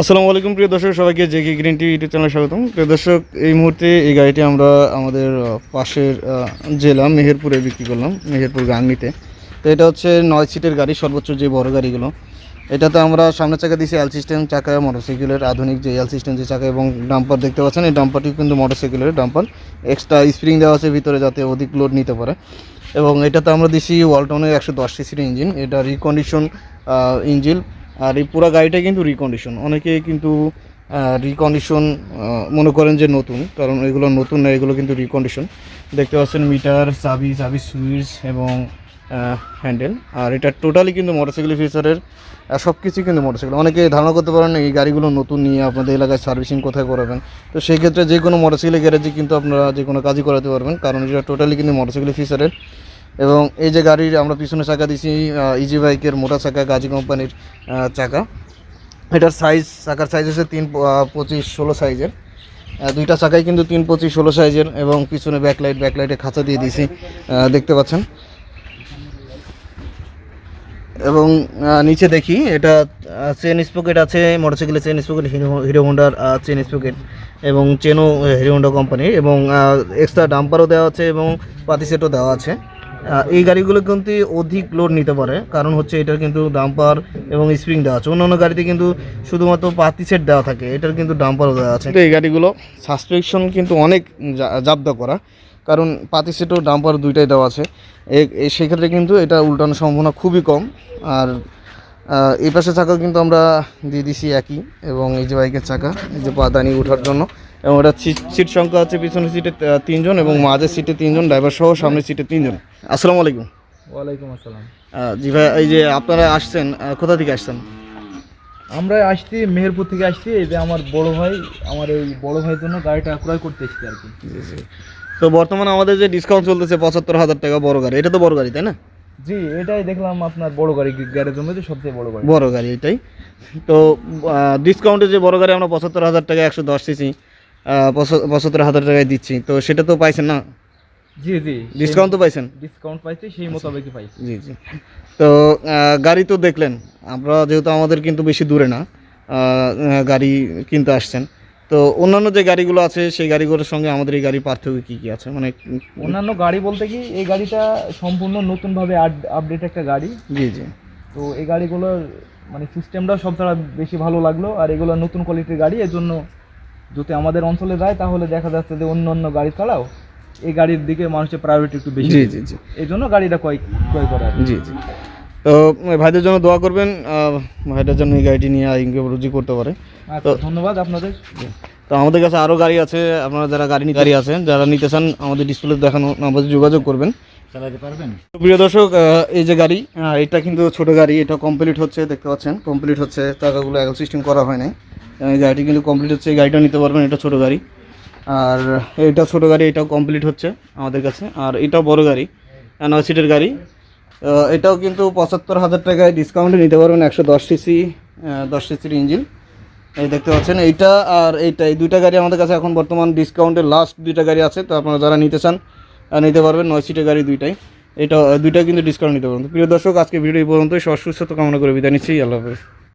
আসসালামু আলাইকুম, প্রিয় দর্শক, সবাইকে J K green T YouTube চ্যানেলে স্বাগতম। প্রিয় দর্শক, এই মুহূর্তে এই গাড়িটি আমরা আমাদের পাশের জেলা মেহেরপুরে বিক্রি করলাম, মেহেরপুর গাংনিতে। তো এটা হচ্ছে নয় সিটের গাড়ি, সর্বোচ্চ যে বড় গাড়িগুলো। এটাতে আমরা সামনের চাকা দিয়েছি এল সিস্টেম চাকা মোটরসাইকেলের আধুনিক যে এল সিস্টেম যে চাকা এবং ডাম্পার দেখতে পাচ্ছেন, এই ডাম্পারটি কিন্তু মোটরসাইকেলের ডাম্পার এক্সট্রা স্প্রিং দেওয়া আছে ভিতরে যাতে অধিক লোড নিতে পারে। এবং এটাতে আমরা দিছি ওয়ালটনের একশো দশ সিসির ইঞ্জিন এটা রিকন্ডিশন ইঞ্জিন আর এই পুরো গাড়িটা কিন্তু রিকন্ডিশন অনেকে কিন্তু রিকন্ডিশন মনে করেন যে নতুন, কারণ এগুলো নতুন না, এগুলো কিন্তু রিকন্ডিশন দেখতে পাচ্ছেন মিটার, চাবি চাবি সুইচ এবং হ্যান্ডেল। আর এটা টোটালি কিন্তু মোটরসাইকেল ফিচারের সব কিছুই কিন্তু মোটরসাইকেল অনেকে ধারণা করতে পারেন এই গাড়িগুলো নতুন নিয়ে আপনাদের এলাকায় সার্ভিসিং কোথায় করাবেন। তো সেই ক্ষেত্রে যে কোনো মোটরসাইকেল গ্যারেজে কিন্তু আপনারা যে কোনো কাজই করাতে পারবেন, কারণ এটা টোটালি কিন্তু মোটরসাইকেল ফিচারের এবং এই যে গাড়ির আমরা পিছনে চাকা দিছি ইজি বাইকের মোটা চাকা, গাজী কোম্পানির চাকা। এটার সাইজ চাকার সাইজ হচ্ছে তিন পঁচিশ, ষোলো সাইজের দুইটা চাকাই কিন্তু তিন, পঁচিশ, ষোলো সাইজের এবং পিছনে ব্যাকলাইট ব্যাকলাইটে খাঁচা দিয়ে দিছি দেখতে পাচ্ছেন। এবং নিচে দেখি এটা চেন স্পকেট আছে, মোটরসাইকেলের চেন স্পকেট, হিরো হিরো হোন্ডার চেন স্পকেট এবং চেনও হিরো হোন্ডা কোম্পানির এবং এক্সট্রা ডাম্পারও দেওয়া আছে এবং পাতি সেটও দেওয়া আছে। এই গাড়িগুলো কিন্তু অধিক লোড নিতে পারে। কারণ হচ্ছে এটার কিন্তু ডাম্পার এবং স্প্রিং দেওয়া আছে। অন্য অন্য গাড়িতে কিন্তু শুধুমাত্র পাতি সেট দেওয়া থাকে। এটার কিন্তু ডাম্পারও দেওয়া আছে। এই গাড়িগুলো সাসপেকশন কিন্তু অনেক জাবদা করা। কারণ পাতি সেটও ডাম্পার দুইটাই দেওয়া আছে। সেক্ষেত্রে কিন্তু এটা উল্টানোর সম্ভাবনা খুবই কম। আর এই পাশে চাকা কিন্তু আমরা দিয়ে দিছি একই। এবং এই যে বাইকের চাকা, এই যে পাদানি ওঠার জন্য। এবং এটা সিট- সিট সংখ্যা আছে পিছনের সিটে তিনজন এবং মাঝের সিটে তিনজন ড্রাইভার সহ সামনের সিটে তিনজন। আসসালামু আলাইকুম। ওয়ালাইকুম আসসালাম। জি ভাই এই যে আপনারা আসছেন কোথা থেকে আসছেন? আমরা আসছি মেহেরপুর থেকে আসছি এই যে আমার বড় ভাই আমার এই বড় ভাইয়ের জন্য গাড়িটা ক্রয় করতে এসেছি আর কি। তো বর্তমানে আমাদের যে ডিসকাউন্ট চলতেছে পঁচাত্তর হাজার টাকা বড় গাড়ি এটা তো বড় গাড়ি তাই না? জি এটাই দেখলাম আপনার বড় গাড়ি গ্যারেজের মধ্যে সবচেয়ে বড় গাড়ি। বড় গাড়ি এটাই। তো ডিসকাউন্টে যে বড় গাড়ি আমরা পঁচাত্তর হাজার টাকা একশো দশ সিসি পঁচাত্তর হাজার টাকায় দিচ্ছি। তো সেটা তো পাইছেন না? জি জি। ডিসকাউন্ট তো পাইছেন? ডিসকাউন্ট পাইছি সেই মোতাবেকই পাইছি। জি জি। তো গাড়ি তো দেখলেন। আমরা যেহেতু আমাদের কিন্তু বেশি দূরে না গাড়ি কিনতে আসছেন। তো অন্যান্য যে গাড়িগুলো আছে সেই গাড়িগুলোর সঙ্গে আমাদের এই গাড়ির পার্থক্য কী কী আছে? মানে অন্যান্য গাড়ি বলতে কি এই গাড়িটা সম্পূর্ণ নতুনভাবে আপডেট একটা গাড়ি। জি জি। তো এই গাড়িগুলোর মানে সিস্টেমটাও সব ছাড়া বেশি ভালো লাগল আর এগুলো নতুন কোয়ালিটির গাড়ি এর জন্য যদি আমাদের অঞ্চলে যায় তাহলে দেখা যাচ্ছে যে অন্য অন্য গাড়ি ছাড়াও এই গাড়ির দিকে মানুষের প্রায়োরিটি একটু বেশি। জি। জি জি। এই জন্য গাড়িটা ক্রয় ক্রয় করা। জি জি। তো ভাইদের জন্য দোয়া করবেন ভাইদের জন্য এই গাড়িটি নিয়ে ইনকে রুজি করতে পারে। আচ্ছা ধন্যবাদ আপনাদের। তো আমাদের কাছে আরও গাড়ি আছে আপনারা যারা গাড়ি নিতে গাড়ি আছেন যারা নিতে চান আমাদের ডিসপ্লে দেখানো আমাদের যোগাযোগ করবেন। চালাতে পারবেন? তো প্রিয় দর্শক এই যে গাড়ি এটা কিন্তু ছোট গাড়ি এটা কমপ্লিট হচ্ছে দেখতে পাচ্ছেন কমপ্লিট হচ্ছে টাকাগুলো এখন সিস্টেম করা হয় নাই। এই গাড়িটি কিন্তু কমপ্লিট হচ্ছে, এই গাড়িটা নিতে পারবেন, এটা ছোট গাড়ি। আর এটা ছোট গাড়ি, এটাও কমপ্লিট হচ্ছে আমাদের কাছে। আর এটাও বড় গাড়ি, নয় সিটের গাড়ি। এটাও কিন্তু পঁচাত্তর হাজার টাকায় ডিসকাউন্টে নিতে পারবেন, একশো দশ সিসি দশ সিসির ইঞ্জিন এই দেখতে পাচ্ছেন, এইটা আর এইটা, এই দুইটা গাড়ি আমাদের কাছে এখন বর্তমান ডিসকাউন্টে লাস্ট দুইটা গাড়ি আছে, তো আপনারা যারা নিতে চান নিতে পারবেন, নয় সিটের গাড়ি দুইটাই। এটা, দুইটা কিন্তু ডিসকাউন্ট নিতে পারবেন। প্রিয় দর্শক আজকে ভিডিও এই পর্যন্তই। সব সুস্থতা কামনা করে বিদায় নিচ্ছি, আল্লাহ হাফেজ।